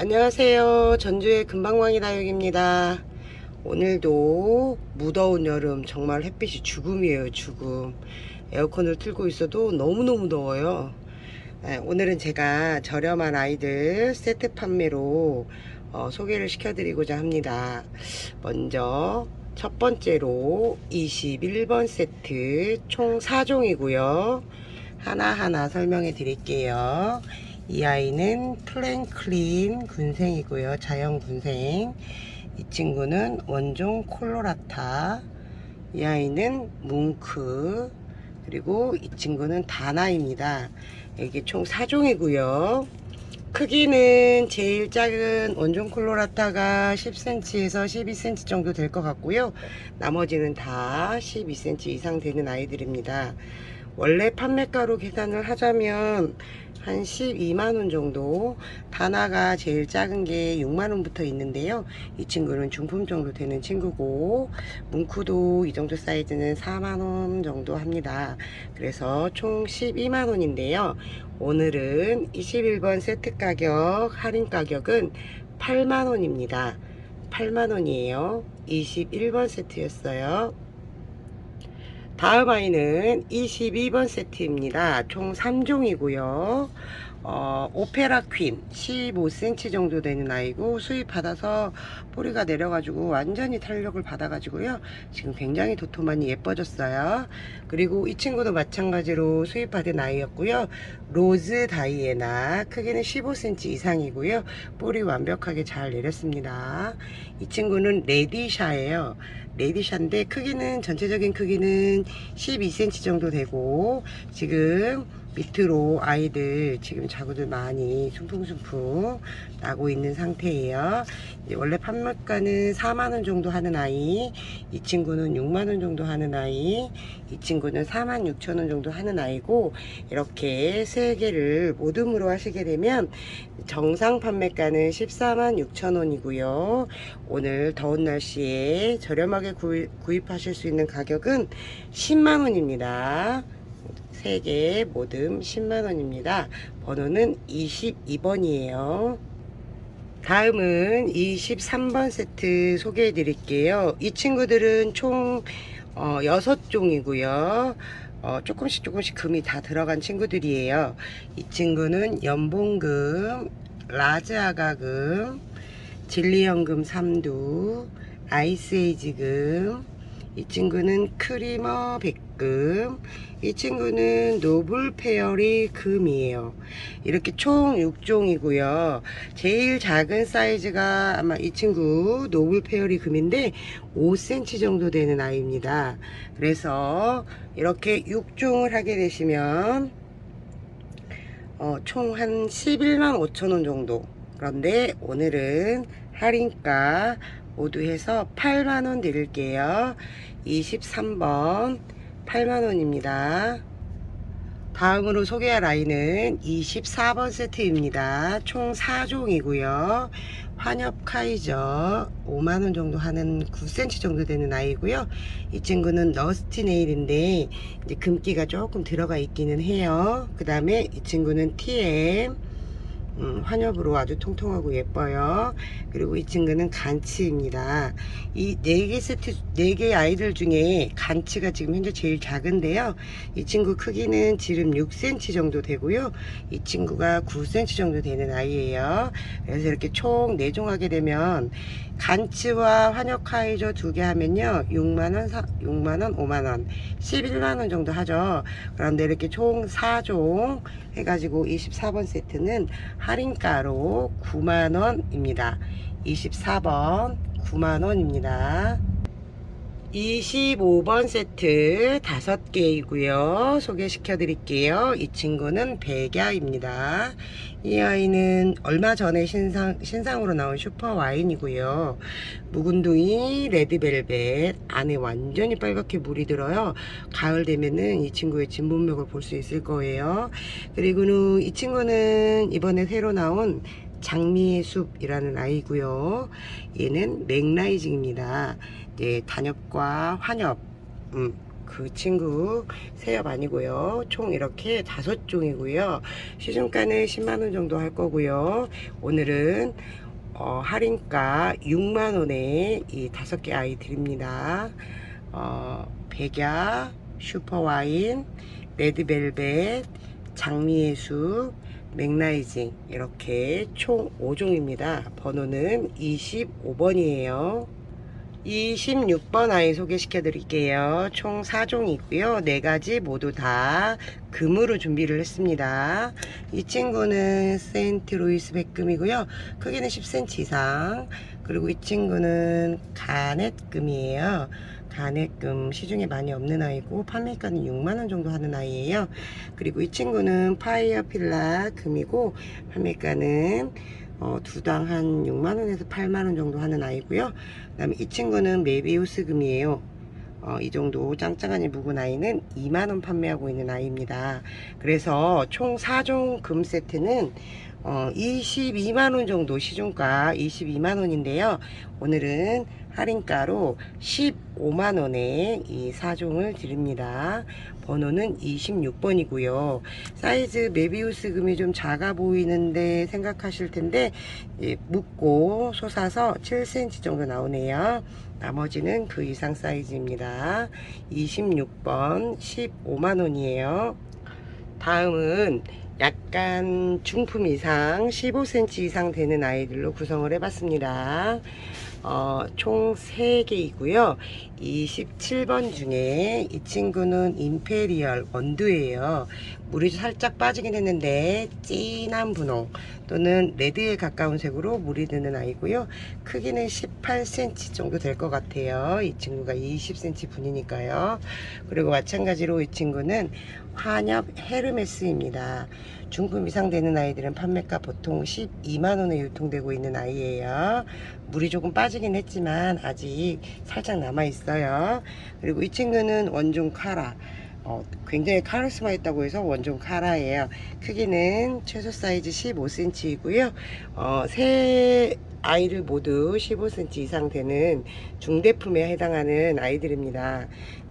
안녕하세요. 전주의 금방왕이 다육입니다. 오늘도 무더운 여름 정말 햇빛이 죽음이에요, 죽음. 에어컨을 틀고 있어도 너무너무 더워요. 네, 오늘은 제가 저렴한 아이들 세트 판매로 어, 소개를 시켜드리고자 합니다. 먼저 첫 번째로 21번 세트 총 4종이고요. 하나하나 설명해 드릴게요. 이 아이는 플랭클린 군생이고요. 자연 군생. 이 친구는 원종 콜로라타. 이 아이는 뭉크. 그리고 이 친구는 다나입니다. 이게 총 4종이고요. 크기는 제일 작은 원종 콜로라타가 10cm에서 12cm 정도 될 것 같고요. 나머지는 다 12cm 이상 되는 아이들입니다. 원래 판매가로 계산을 하자면 한 12만원 정도. 다나가 제일 작은 게 6만원부터 있는데요. 이 친구는 중품 정도 되는 친구고 뭉크도 이 정도 사이즈는 4만원 정도 합니다. 그래서 총 12만원인데요. 오늘은 21번 세트 가격 할인 가격은 8만원입니다. 8만원이에요. 21번 세트였어요 다음 아이는 22번 세트입니다. 총 3종이고요. 어, 오페라 퀸 15cm 정도 되는 아이고 수입 받아서 뿌리가 내려가지고 완전히 탄력을 받아가지고요. 지금 굉장히 도톰하니 예뻐졌어요. 그리고 이 친구도 마찬가지로 수입 받은 아이였고요. 로즈 다이애나 크기는 15cm 이상이고요. 뿌리 완벽하게 잘 내렸습니다. 이 친구는 레디샤예요. 레디샤인데 크기는 전체적인 크기는 12cm 정도 되고 지금 밑으로 아이들 지금 자구들 많이 숭풍숭풍 나고 있는 상태예요. 원래 판매가는 4만원 정도 하는 아이, 이 친구는 6만원 정도 하는 아이, 이 친구는 4만 6천원 정도 하는 아이고, 이렇게 세 개를 모듬으로 하시게 되면 정상 판매가는 14만 6천원이고요. 오늘 더운 날씨에 저렴하게 구입, 구입하실 수 있는 가격은 10만원입니다. 3개 모듬 10만원입니다. 번호는 22번이에요. 다음은 23번 세트 소개해 드릴게요. 이 친구들은 총 어, 6종이고요. 어, 조금씩 조금씩 금이 다 들어간 친구들이에요. 이 친구는 연봉금, 라즈아가금, 진리연금 3두, 아이스에이지금, 이 친구는 크리머 백금, 이 친구는 노블 페어리 금이에요. 이렇게 총 6종이고요. 제일 작은 사이즈가 아마 이 친구 노블 페어리 금인데 5cm 정도 되는 아이입니다. 그래서 이렇게 6종을 하게 되시면 어, 총 한 11만 5천원 정도. 그런데 오늘은 할인가 모두 해서 8만원 드릴게요. 23번 8만원입니다. 다음으로 소개할 아이는 24번 세트입니다. 총 4종이고요. 환엽 카이저 5만원 정도 하는 9cm 정도 되는 아이고요. 이 친구는 러스티 네일인데 이제 금기가 조금 들어가 있기는 해요. 그 다음에 이 친구는 TM 음, 환엽으로 아주 통통하고 예뻐요. 그리고 이 친구는 간치입니다. 이 네 개 세트, 네 개 아이들 중에 간치가 지금 현재 제일 작은데요. 이 친구 크기는 지름 6cm 정도 되고요. 이 친구가 9cm 정도 되는 아이예요. 그래서 이렇게 총 4종 하게 되면 간치와 환엽 카이저 두 개 하면요. 6만원, 6만원, 5만원, 11만원 정도 하죠. 그런데 이렇게 총 4종 해가지고 24번 세트는 할인가로 9만원입니다. 24번 9만원입니다. 25번 세트 5개이고요. 소개시켜 드릴게요. 이 친구는 백야입니다. 이 아이는 얼마 전에 신상, 신상으로 나온 슈퍼 와인이고요. 묵은둥이 레드벨벳 안에 완전히 빨갛게 물이 들어요. 가을 되면은 이 친구의 진분맥을 볼 수 있을 거예요. 그리고는 이 친구는 이번에 새로 나온 장미의 숲이라는 아이고요. 얘는 맥라이징입니다. 예, 단엽과 환엽, 음, 그 친구 세엽 아니고요. 총 이렇게 다섯 종이고요. 시중가는 10만원 정도 할 거고요. 오늘은 어, 할인가 6만원에 이 다섯 개 아이 드립니다. 어, 백야, 슈퍼와인, 레드벨벳, 장미의 숲, 맥라이징 이렇게 총 5종입니다. 번호는 25번이에요. 26번 아이 소개시켜 드릴게요. 총 4종이 있고요. 4가지 모두 다 금으로 준비를 했습니다. 이 친구는 세인트 루이스 백금이고요. 크기는 10cm 이상. 그리고 이 친구는 가넷금이에요. 가넷금 시중에 많이 없는 아이고 판매가는 6만원 정도 하는 아이예요. 그리고 이 친구는 파이어 필라 금이고 판매가는 어, 두당 한 6만원에서 8만원 정도 하는 아이고요. 그 다음에 이 친구는 메비우스 금이에요. 어, 이 정도 짱짱하니 묵은 아이는 2만원 판매하고 있는 아이입니다. 그래서 총 4종 금 세트는 어, 22만원 정도 시중가 22만원인데요. 오늘은 할인가로 15만원에 이 4종을 드립니다. 번호는 26번이고요. 사이즈 메비우스 금이 좀 작아 보이는데 생각하실 텐데 예, 묶고 솟아서 7cm 정도 나오네요. 나머지는 그 이상 사이즈입니다. 26번 15만원이에요. 다음은 약간 중품 이상 15cm 이상 되는 아이들로 구성을 해봤습니다. 어, 총 3개이고요. 27번 중에 이 친구는 임페리얼 원두예요. 물이 살짝 빠지긴 했는데 진한 분홍 또는 레드에 가까운 색으로 물이 드는 아이고요. 크기는 18cm 정도 될 것 같아요. 이 친구가 20cm 분이니까요. 그리고 마찬가지로 이 친구는 환엽 헤르메스입니다. 중급 이상 되는 아이들은 판매가 보통 12만원에 유통되고 있는 아이예요. 물이 조금 빠지긴 했지만 아직 살짝 남아있어요. 그리고 이 친구는 원종 카라. 어, 굉장히 카리스마 있다고 해서 원종 카라예요. 크기는 최소 사이즈 15cm이고요. 어, 세 아이를 모두 15cm 이상 되는 중대품에 해당하는 아이들입니다.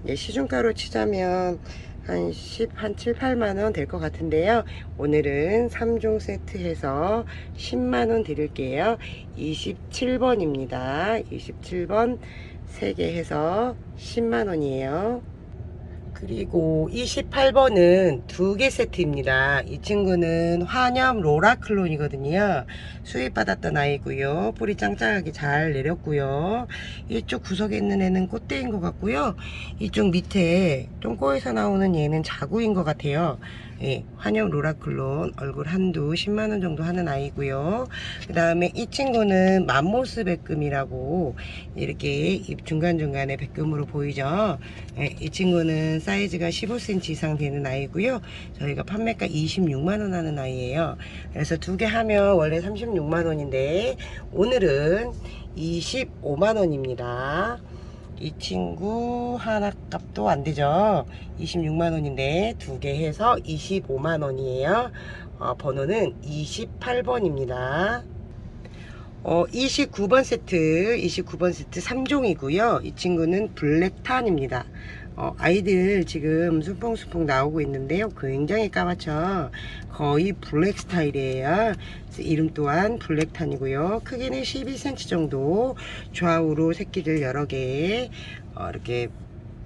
예, 시중가로 치자면 한 10, 한 7, 8만원 될 것 같은데요. 오늘은 3종 세트 해서 10만원 드릴게요. 27번입니다. 27번 3개 해서 10만원이에요. 그리고 28번은 두 개 세트입니다. 이 친구는 환염 로라클론이거든요. 수입받았던 아이고요. 뿌리 짱짱하게 잘 내렸고요. 이쪽 구석에 있는 애는 꽃대인 것 같고요. 이쪽 밑에 똥꼬에서 나오는 얘는 자구인 것 같아요. 예, 환영 로라클론 얼굴 한두 10만원 정도 하는 아이고요. 그 다음에 이 친구는 맘모스 백금이라고 이렇게 입 중간중간에 백금으로 보이죠. 예, 이 친구는 사이즈가 15cm 이상 되는 아이고요. 저희가 판매가 26만원 하는 아이예요. 그래서 두 개 하면 원래 36만원인데 오늘은 25만원입니다. 이 친구 하나 값도 안 되죠. 26만원인데 두 개 해서 25만원이에요. 어, 번호는 28번입니다. 어, 29번 세트, 29번 세트 3종이고요. 이 친구는 블랙탄입니다. 어, 아이들 지금 수풍수풍 나오고 있는데요. 굉장히 까맣죠. 거의 블랙 스타일이에요. 이름 또한 블랙탄이고요. 크기는 12cm 정도 좌우로 새끼들 여러 개 어, 이렇게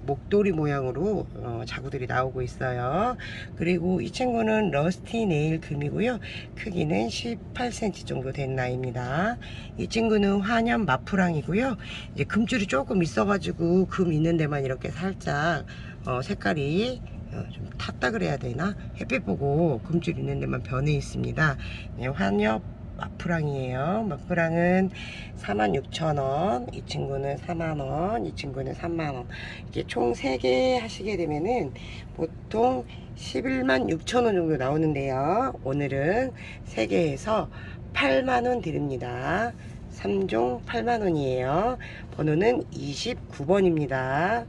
목도리 모양으로 어, 자구들이 나오고 있어요. 그리고 이 친구는 러스티 네일 금이고요. 크기는 18cm 정도 된 나이입니다. 이 친구는 환연 마프랑이고요. 이제 금줄이 조금 있어 가지고 금 있는 데만 이렇게 살짝 어, 색깔이 어, 좀 탔다 그래야 되나? 햇빛 보고 금줄 있는 데만 변해 있습니다. 네, 환엽 마프랑이에요. 마프랑은 46,000원, 이 친구는 4만원, 이 친구는 3만원. 이게 총 3개 하시게 되면은 보통 11만 6천원 정도 나오는데요. 오늘은 3개 해서 8만원 드립니다. 3종 8만원이에요. 번호는 29번입니다.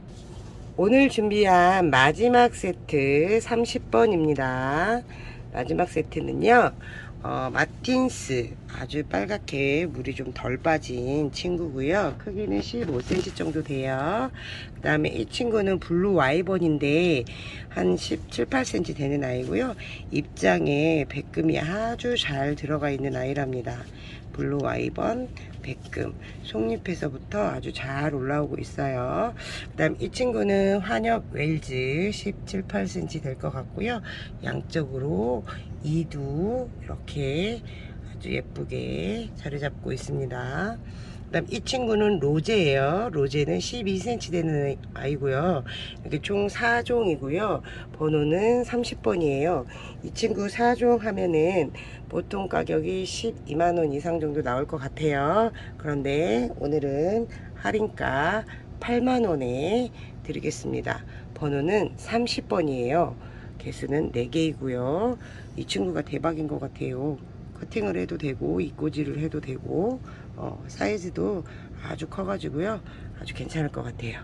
오늘 준비한 마지막 세트 30번입니다. 마지막 세트는요. 어, 마틴스 아주 빨갛게 물이 좀 덜 빠진 친구고요. 크기는 15cm 정도 돼요. 그 다음에 이 친구는 블루 와이번인데 한 17, 8cm 되는 아이고요. 입장에 백금이 아주 잘 들어가 있는 아이랍니다. 블루 와이번 백금 속잎에서부터 아주 잘 올라오고 있어요. 그 다음 이 친구는 환엽 웰즈 17, 8cm 될 것 같고요. 양쪽으로 이두 이렇게 아주 예쁘게 자리 잡고 있습니다. 그다음 이 친구는 로제예요. 로제는 12cm 되는 아이고요. 이렇게 총 4종이고요. 번호는 30번이에요. 이 친구 4종 하면은 보통 가격이 12만 원 이상 정도 나올 것 같아요. 그런데 오늘은 할인가 8만 원에 드리겠습니다. 번호는 30번이에요. 개수는 4개이고요. 이 친구가 대박인 것 같아요. 커팅을 해도 되고 입고지를 해도 되고 어, 사이즈도 아주 커가지고요. 아주 괜찮을 것 같아요.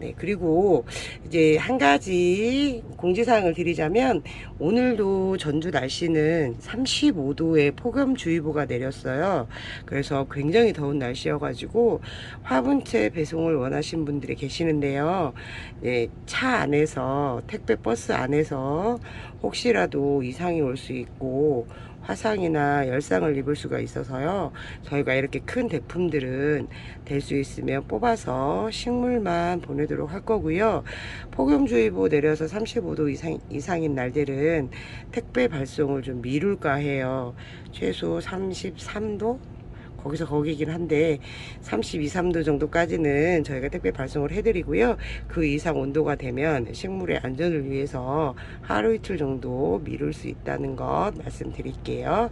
네, 그리고 이제 한 가지 공지사항을 드리자면 오늘도 전주 날씨는 35도의 폭염주의보가 내렸어요. 그래서 굉장히 더운 날씨여가지고 화분채 배송을 원하신 분들이 계시는데요. 네, 차 안에서 택배 버스 안에서 혹시라도 이상이 올 수 있고 화상이나 열상을 입을 수가 있어서요. 저희가 이렇게 큰 대품들은 될 수 있으면 뽑아서 식물만 보내도록 할 거고요. 폭염주의보 내려서 35도 이상, 이상인 날들은 택배 발송을 좀 미룰까 해요. 최소 33도? 거기서 거기긴 한데 32, 3도 정도까지는 저희가 택배 발송을 해드리고요. 그 이상 온도가 되면 식물의 안전을 위해서 하루 이틀 정도 미룰 수 있다는 것 말씀드릴게요.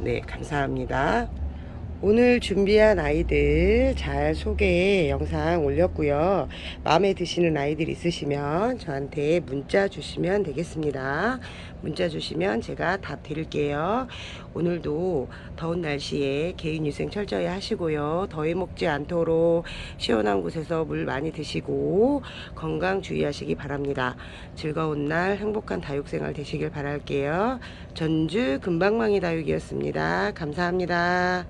네, 감사합니다. 오늘 준비한 아이들 잘 소개 영상 올렸고요. 마음에 드시는 아이들 있으시면 저한테 문자 주시면 되겠습니다. 문자 주시면 제가 답 드릴게요. 오늘도 더운 날씨에 개인 위생 철저히 하시고요. 더위 먹지 않도록 시원한 곳에서 물 많이 드시고 건강 주의하시기 바랍니다. 즐거운 날 행복한 다육생활 되시길 바랄게요. 전주 금방망이 다육이었습니다. 감사합니다.